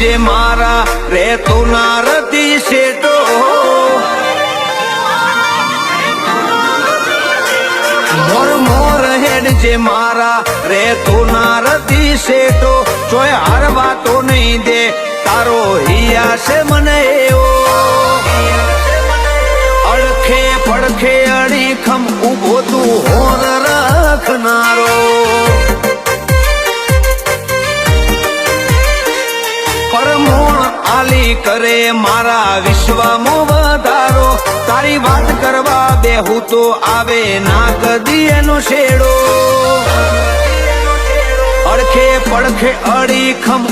જે મારા રહેતો નારદી શેટો મોર મોર હેડ જે મારા રહેતો નારદી શેટો જોય હારવા તો નહીં દે, તારો હિયા છે મને એવો. અડખે પડખે અડીખમ ઊભો આલી કરે મારા વિશ્વમાં વધારો. તારી વાત કરવા બેહું તો આવે ના કદી એનો શેડો. અડખે પડખે અડીખમ